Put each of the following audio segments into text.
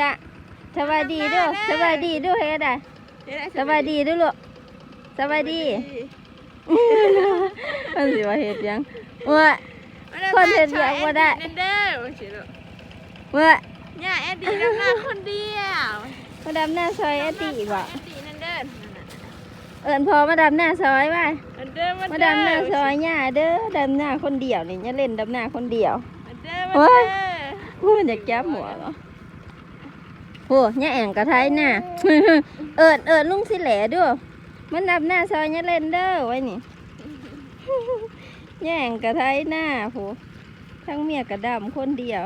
จ้ะสบายดีเด้วยสบายดีเด้วยเฮ็ดอะเฮ็ดได้สบายดีเด้วยลูกสบายดีมันสิว่าเฮ็ดหยังเมื่อคนเฮ็ดเวียกบ่ได้เนเด้อว่าสิลูกเมื่อเนี่ยแอดดี้ทำงานคนเดียวมาดำหน้าซอยแอตติบ่แอดดี้นั่นเด้อนั่นน่ะเอิ้นพอมาดำหน้าซอยว่านั่นเด้อมาดำหน้าซอยหญ้าเด้อดำหน้าคนเดียวนี่อย่าเล่นดำหน้าคนเดียวนั่นเด้อโอ้มายเด้อพูดอยากจับหัวเหรอ โอ้ยแอ่งกระไทยหน้าเอิดเอิดลุงสิแหล่ด้วยมันดับหน้าซอยยาเล่นเด้อไว้นี่แอ่งกระไทยหน้าผู้ทั้งเมียกระดำคนเดียว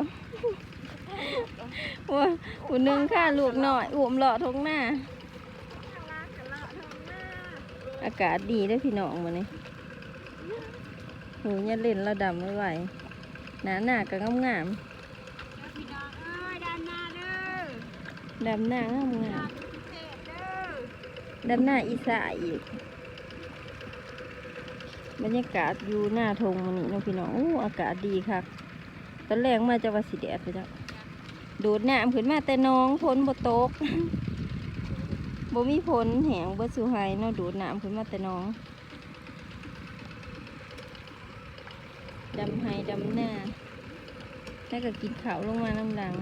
ว่าผู้หนึงฆ่าลูกหน่อยอุ้มเลาะทงหน้า อากาศดีเด้พี่น้องมื้อนี้โหยเล่นเราดำไม่ไหวหนาหน้าก็งามงเอ้ยด้านหน้าเด้อ ดำหน้างามงามเทศเด้อดำหน้าอีสาอีก บรรยากาศอยู่หน้าทงมันนี่น้องพี่น้องอู้อากาศดีค่ะ ตอนแรกมาจะว่าสิแดดไปจ้ะดูดน้ำขึ้นมาแต่น้องฝนบ่ตกบ่มีฝนแหงบ่สุไฮเนาะดูดน้ำขึ้นมาแต่น้องดำไฮดำหน้าแล้วก็กินข้าวลงมาน้ำหลัง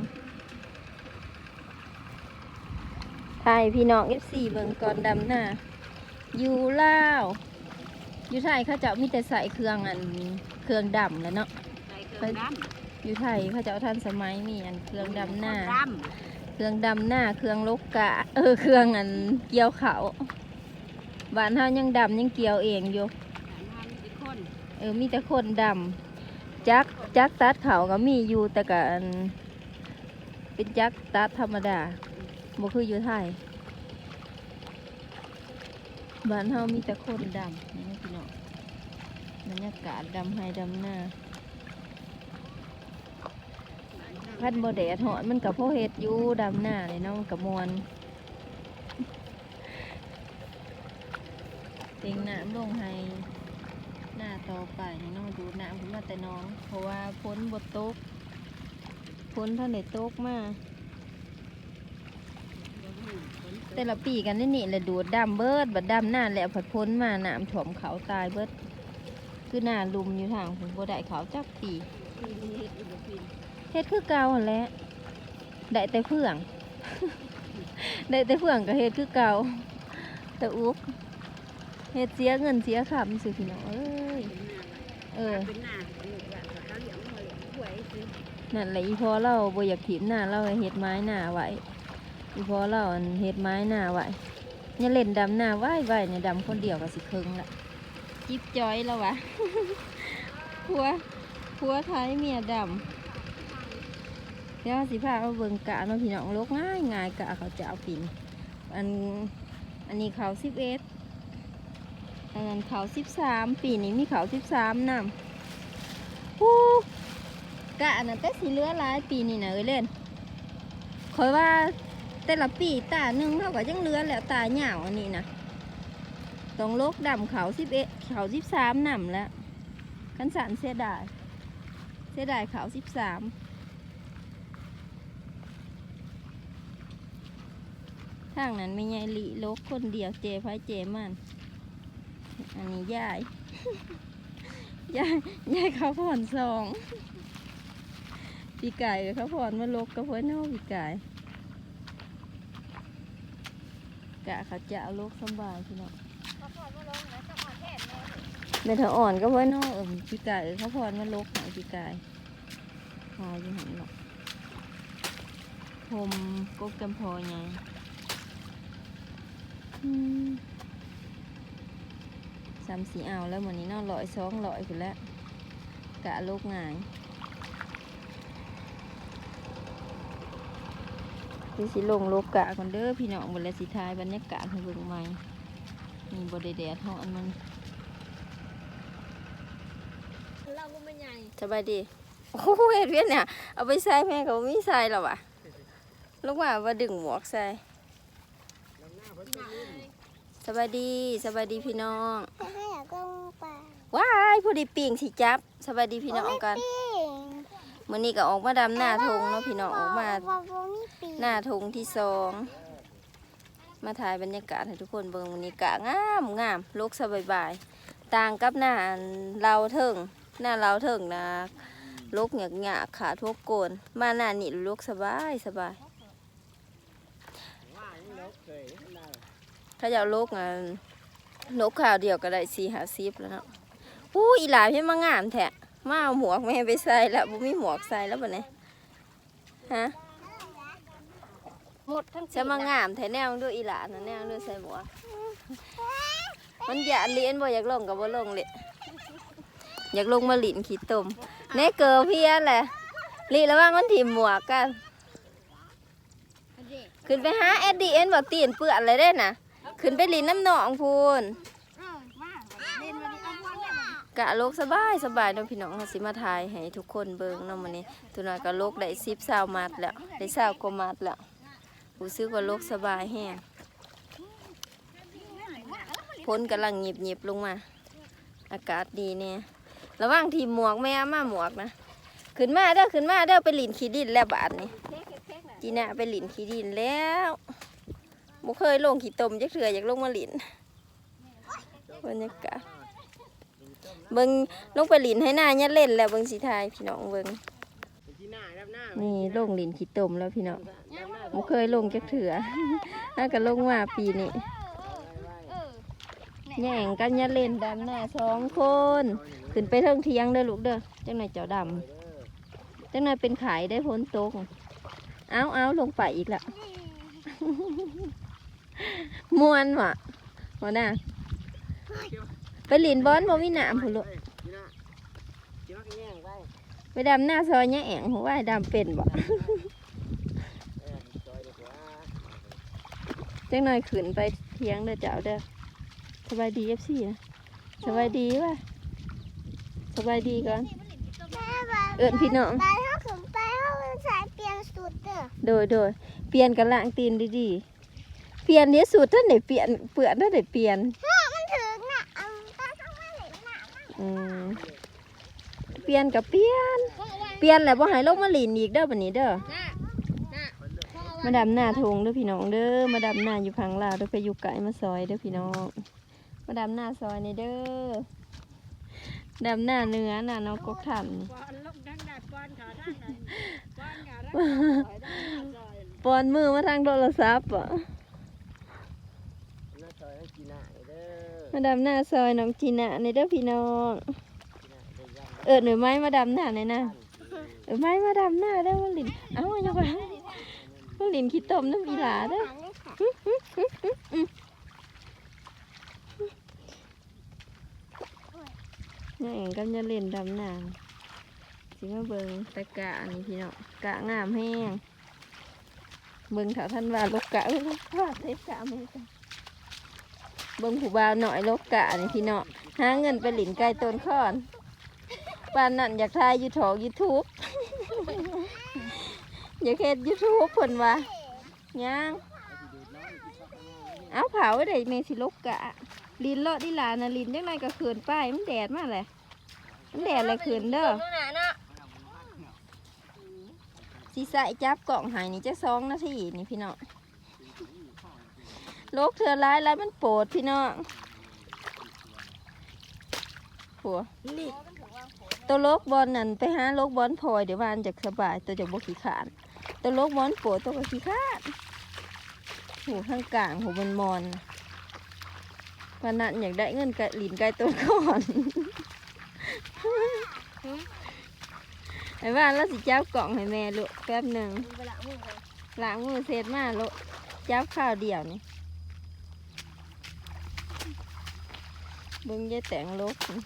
ไทยพี่น้อง F4 เบิ่งก่อนดำหน้าอยู่ลาวอยู่ไทยเขาเจะมีแต่ใส่เครื่องอันเครื่องดำแหล้วเนาะ ใส่เครื่องดอยู่ไทยเขาเจะทันสมัยมีอันเครื่องำดำหน้า ดเครื่องดำหน้าเครื่องลกกะ เออเครื่องอันเกี่ยวเขาบ้านเฮายังดำยังเกี่ยวเองอยู่เออมีแต่คนดำจักจักตัดเขาก็มีอยู่แต่กอันเป็นจักตัดธรรมดา บ่คืออยู่ไทยบ้านเฮามีแต่คนดำนี่นะพี่น้องบรรยากาศดำให้ดำหน้าพันบ่แดดหอนมันกับพ่อเฮ็ดอยู่ดำหน้าเลยเนาะกับมวนเต็งน้ำลงให้หน้าต่อไปน้องดูน้ำขึ้นมาแต่น้อง เพราะว่าพ้นบดตกพ้นท่านไหนตกมา แต่ละปีกันนี่นี่แหละดูดดำเบิดบัดดำหน้าแล้วผัดพ้นมาน้ำถ่วมเขาตายเบิด คือหน้าลุมอยู่ทางผมบ่ได้เขาจักปีเฮ็ดคือเก่าแหล้วได้แต่เฟื่อง ได้แต่เฟื่องก็เฮ็ดคือเก่าแต่อุกเฮ็ดเสียเงินเสียคำสิพี่น้องเอ้ยเออนั่นแหละอีพอเราบ่อยากถีบหน้าเราให้เฮ็ดไม้หน้าไว้ อีพอเราอันเฮ็ดไม้หน้าไว้เนี่ยเล่นดำหน้าไว้ไว้เนี่ยดำคนเดียวก็สิเคิงละจิ๊บจอยแล้ววะผัวผัวไทยเมียดำเดี๋ยวสิพาเอาเบิ่งกะเนาะพี่น้องลกง่ายง่ายกะเขาจะเอาปินอันอันนี้เขาสิบเอ็ดอันนั้นเขาสิบสามปีนี้มีเขาสิบสามนำฮู้กะอันนั้นแต่สีเหลือหลายปีนี่นะเอ้ยเล่นคอยว่า แต่ละปีตาหนึ่งเท่ากับยังเลือแล้วตาเหยาวอันนี้นะต้องโลกดำเขาสิบเอ็ดเขาสิบสามหนำแล้วขันสันเสียดายเสียดายเขาสิบสามทางนั้นไม่ใหญ่ลีโลกคนเดียวเจไฟเจมันอันนี้ยายยายยายเขาผ่อนสองปีไก่เขาผ่อนมาลกกับเพื่อนนอกปีไก่ กะเขาจะเอาลูกสำบายพี่น้องเป็นเธออ่อนก็เพื่อนนอกเออปีไก่เขาผ่อนมาลกหายปีไก่พออยู่หันหรอกผมกบจำพอไงอืมสามสีเอาแล้ววันนี้เนอลอยสองลอยขึ้นแล้วกะลูกง่า ยคือสิลงโลกะก่อนเด้อพี่น้องบนและสิทายบรรยากาศให้เบิ่งใหม่นี่บไดแดดเฮาอันมันเราก็ไม่ใหญ่สบายดีโอ้โหเฮ็ดเวียนเนี่ยเอาไปใส่แม่เขามีใส่หรอวะลูกว่าว่าดึงหมวกใส่สบายดีสบายดีพี่น้องให้อยากลงไปว้ายผู้ดีปิ่งสิจับสบายดีพี่น้องกันปิ้ง มื้อนี้ก็ออกมาดำหน้าทงเนาะพี่น้องออกมาหน้าทงที่สองมาถ่ายบรรยากาศให้ทุกคนเบิ่งวันนี้กะงามงามโลกสบายบายๆต่างกับหน้าเราเถิงหน้าเราเถิงนะโลกหยากหยากขาทุกโกน มาหน้านี่โลกสบายสบายถ้าจะเอาโลกอะโลกข่าวเดียวก็ได้สี่หาซิบแล้วเนาะอู้อีหลาพี่มางามแท้ มาเอาหมวกแม่ไปใส่แล้วบ่มีหมวกใส่แล้วบ่เนี่ยฮะหมดทั้งจะมางามแถแนวด้วยอีหลานแนวด้วยใส่หมวกมันอยากเลียนบ่อยากลงกับบ่ลงเลยอยากลงมาหลินขี้ตมแน่เกอเพี้ยแหละลีระว่างมันถีมหมวกกันขึ้นไปหาเอ็ดดีเอ็นบอกตีนเปื้อนเลยได้น่ะ ขึ้นไปลินน้ำหนองพูน กะโลกสบายสบายน้องพี่น้องสิมาถ่ายให้ทุกคนเบิ่งเน้องมันนี้ตัวน้อยกะโลกได้สิบสาวมัดแล้วได้สาวกว่ามัดแล้วรู้สึกว่าโลกสบายแห้งพ้นกำลังหยิบหยิบลงมา อากาศดีเนี่ยระว่างทีหมวกแม่มาหมวกนะขึ้นมาเด้อขึ้นมาเด้อไปหลินขี้ดินแล้วบาดนี้จีน่าไปหลินขี้ดินแล้วบ่เคยลงขี้ตมจักเถื่ออยากลงมาหลินบรรยากาศ เบิ้งลงไปหลินให้หน้าเนี่ยเล่นแล้วเบิ้งสีทายพี่น้องเบิ้งนี่ลงหลินขี้ตมแล้วพี่น้องบ่เคยลงจักเถื่อน่าก็ลงมาปีนี้แย่งกันเนี่ยเล่นดำหน้าสองคน ขึ้นไปเทิงเทียงเด้อลูกเด้อจังหน่อยเจ้าดำจังหน่อยเป็นขายได้พ้นตกเอาเอาลงไปอีกละมวนว่ะหัวหน้า ไปหลินบอลบ่มีหนามพุ่นลูกไปดำหน้าซอยเนี่ยแองหัวว่าให้ดำเป็นบ่จังหน่อยขืนไปเทียงเด้อเจ้าเด้อสบายดีเอฟซีนะสบายดีวะสบายดีก่อนแม่บ้าเอิญพี่น้องไปเฮาขึ้นไปเฮาสายเปลี่ยนสุดเด้อโดยโดยเปลี่ยนกันล่างตีนดีๆเปลี่ยนเนี้ยสุดท่านไหนเปลี่ยนเปลือนท่านไหนเปลี่ยน อืมเปลี่ยนกับเปลี่ยนเพราะว่าเปลี่ยนแล้วบ่ให้ลงมาหลินอีกเด้อบัดนี้เด้อ น่ะน่ะเพราะว่ามาดำหน้าทงเด้อพี่น้องเด้อมาดำหน้าอยู่พังลาวเด้อไปอยู่ไกลมาซอยเด้อพี่น้องมาดำหน้าซอยนี่เด้อดำหน้าเนื้อน่ะน้องกกทันนี่ปอนลงดังดัดปอนขาด้านไหนปอนขาด้านไหนปอนมือมาทางโทรศัพท์อะ มาดำหน้าซอยน้องจีน่าในเด้อพี่น้อง เออหน่อยไม้มาดำหน้าในอยนะเออไม้มาดำหน้าได้อว่าลินเอ้าอย่าไปว่าลินขี้ต้มน้ำอีหลาเด้อเนี่ยเองก็จะเล่นดำน้ำสิมาเบิงตะกะนี่พี่น้องกะงามแห้งเบิงเขาท่านว่าลกกะเอ้ยว่าเทศกะไม่ใช่ เบิงผู้บ่าวหน่อยลกกะนี่พี่เน้องหาเงินไปหลินไก่ต้นข้อนปานนั่นอยากทายยูทอกยูทูบอยากเฮ็ดยูทูบเพิ่นว่ายังเอาเผาไว้ได้เมสิลกกะลินเลาะดิลานะลินจังไรก็ขืนป้ายมันแดดมากเลยมันแดดอะไรขืนเด้อสีใสจับกล่องหายนี่จะสองนาทีนี่พี่เน้อง โลกเถื่อร้ายแล้วมันโปรดพี่น้องผัวนี่ตัวโลกบอลนั่นไปหาโลกบอลพลอยเดี๋ยววานจากสบายตัวจากบขี้ขานตัวโลกบอลโปรดตัวก็ขี้ขานหูข้างกลางหูมันมอนวันนั้นอยากได้เงินกะหลินไก่ตัวก่อนไอ้บ้านแล้วสิจับกล่องให้แม่ลูกแป๊บหนึ่งล้างมือเสร็จมาลูกจับข้าวเดียวนี่ เบิ่งยายแต่งลูกนี่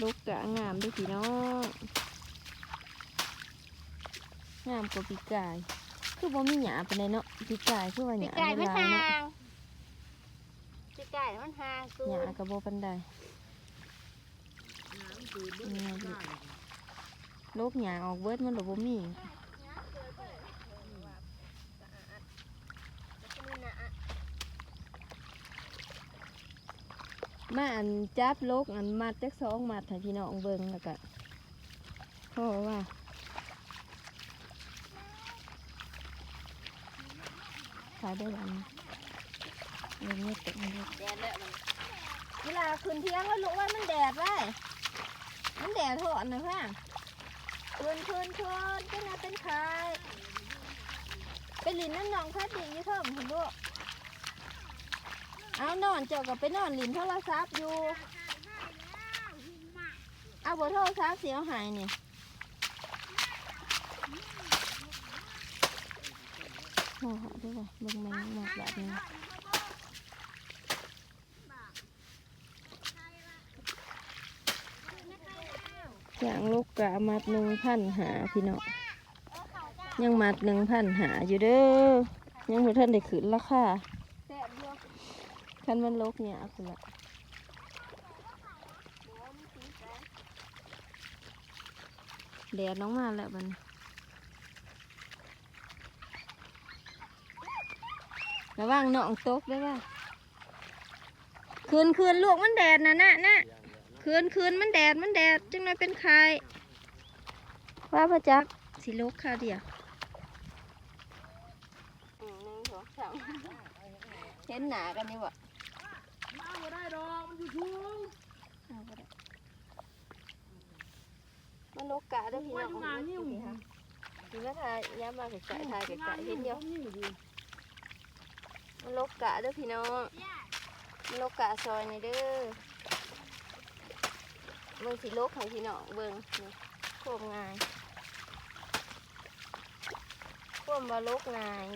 ลูกกะงามเด้วยพี่น้องงามกว่าปีกาย คือบ่มีหยาปานใดเนาะปีกายคือว่าหปียาไก่มันหลายห่าเนาะงปีไก่มันห่างกูหยากับโบปันไดนี่นะลูกโลกหยาออกเบิดมันหรือบ่มี มาอันจับลกอันมัดจักสองมัดให้พี่น้องเบิ่งแล้วก็พราะว่าขายได้วันเงินไม่ตกไม่ได้แดดแล้วมันเวลาคืนเที่ยงแล้วลูกว่ามันแดดไว้มันแดดโหดนะพ่ะคืนคืนคืนก็น่าเป็นใครไปลินน้ำหนองพัดดินอยี่เท่าผมลูก เอานอนเจ้ากับไปนอนหลินโทรศัพท์อยู่ เอาบทโทรศัพท์เสียหายนี่โอ้โหดูว่าเบิ่งมันหมดแบบนี้อย่างลูกกะมัดหนึ่งพันหาพี่น้องยังมัดหนึ่งพันหาอยู่เด้อยังบ่ท่านได้ขึ้นราคา คันมันลกเนี่ยเอาคุณละแดดน้องมาแล้วมันระวังหนองตกได้ป่ะคืนคืนลูกมันแดดนะน่ะน่ะคืนคืนมันแดดมันแดดจังเลยเป็นไข่ว่าพระจักสิลกข้าวเดียวอืมหนึ่งสองสามเห็นหนากันนี่วะมาบ่ได้ด อกมันอยู่ชูงเอาบ่ได้มันลกกะเด้วยพี่น้องอยู่งานนิ้วนี่ค่ะดูแล้วทายย้ำมาไกลๆทายไกลๆเห็นเดียวมันลกกะเด้อพี่น้องมันลกกะซอยนี่เด้อเบิ่งสิลกให้พี่น้องเบิ่งนี่โคมงายโคมว่าลกงาย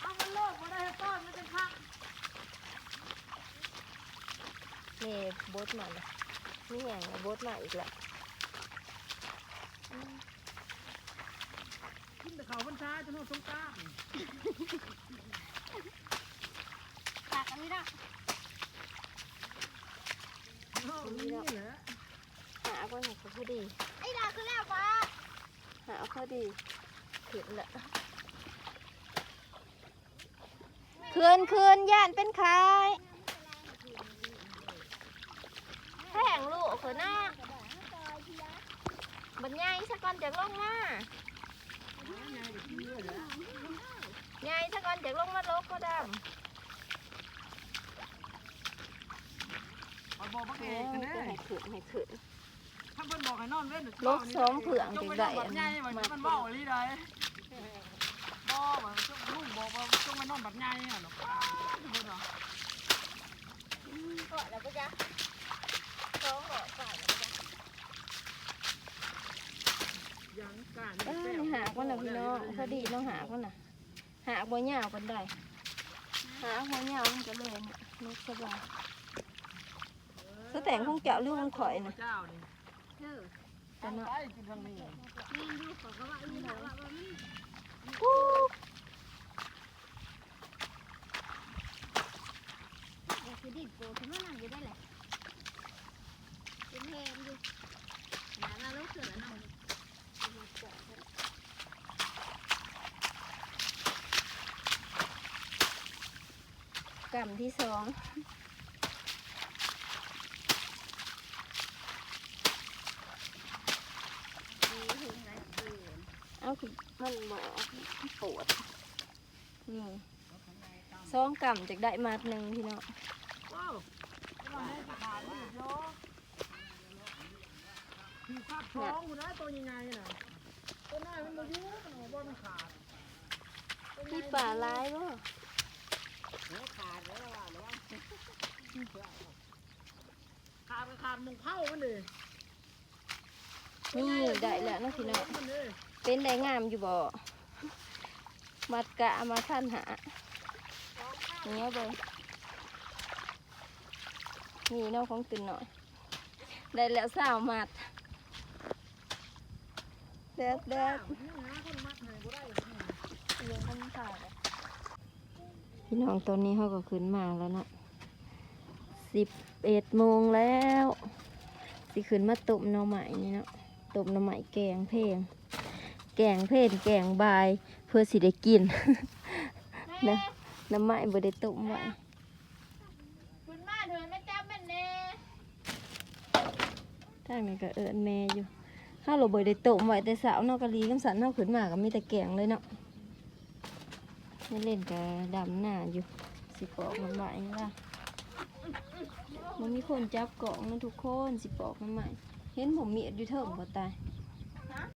เอามันโลกบ่ได้ให้ต้อนมันเป็นพัก นี่บดมาเลยนี่แหงบดมาอีกละขึ้นแต่เขาบรรชาจนหัวสงกรานต์ตักอันนี้ละเอานี่แหละหาก่อนให้เขาพอดีไอ้ดาคือแล้วปะหาพอดีขึ้นละคืนคืนย่านเป็นใครแข่งลูกเขอหน้าบันใหญ่สะก่ อนจากลงมาใหญ่สะก่อนจากลงมาลกก็ดเอาบอกพระำเอโอ้กกันจะแน่ให้ขึ้นให้ขึ้นถ้าเพิ่นบอกให้นอนเว้นลกสองเผือกจังได้อันใหญ่มันมันเบ้าอีหลีได้บ่ว่าลุงบอกว่าต้องมานอนบัดใหญ่อะเนาะเพิ่นเนาะ ก็แล้วก็จะสองหอฝ่าย ยังกล้า เอ้ยหากมันน่ะพี่น้ องพอดีน้องหากมันน่ะ หากบ่ยาวกันได้หากบ่ยาวมันก็เลยน่ะลกสบายสแต่งคงเจาะลูกมันข่อยน่ะเจ้านี่แต่เนาะไปกินทางนี้อู้คือดิบโกคือมันนั่งอยู่ได้แหละเป็นเพลงอยู่หนามาลูกเสือแล้วเนาะ กำที่สองดีถึงไหนเออเอาคือมันบ่ออกปวดนี่สองกำจากได้มาดหนึ่งพี่น้องว้าวเราให้ทหารนี่โยที่คาบท้องกูนะตัวใหญ่ๆน่ะตัวน้อยมันบ่อยู่มันบ่มันขาดพี่ป่าร้ายบ่ ขาดแล้วล่ะระวังขาดก็ขาดมุงเผามันดินี่ได้แล้วนะพี่น้องมันดิเป็นได้งามอยู่บ่มัดกะมาท่านหาเงี้ยเบิ่งนี่เน้องของตื่นหน่อย ได้แล้วสาวมัดเด็ดเด็ดนี่นะคนมัดให้บ่ได้เลี้ยคนขาด พี่น้องตอนนี้เขาก็ขึ้นมาแล้วนะสิบเอ็ดโมงแล้วสิขึ้นมาตุ่มหน่อไม้นี่เนาะตุ่มหน่อไม้แกงเพลงแกงเพลงแกงบายเพื่อสิได้กินนะหน่อไม้บ่ได้ตุ่มไว้คุณมาเถอะแม่จัแม่เน่ท่านนี้ก็เอิญแม่อยู่ข้าวเราบ่ได้ตุ่มไว้แต่สาวนากกะลีกำสันเนาขึ้นมาก็มีแต่แกงเลยเนาะ นี่เล่นกับดำหน้าอยู่ สิปอกมันใหม่ล่ะมันมีคนจับกล่องนะทุกคนสิปอกมันใหม่ เห็นผมมีดอยู่เถิงบ่ตาย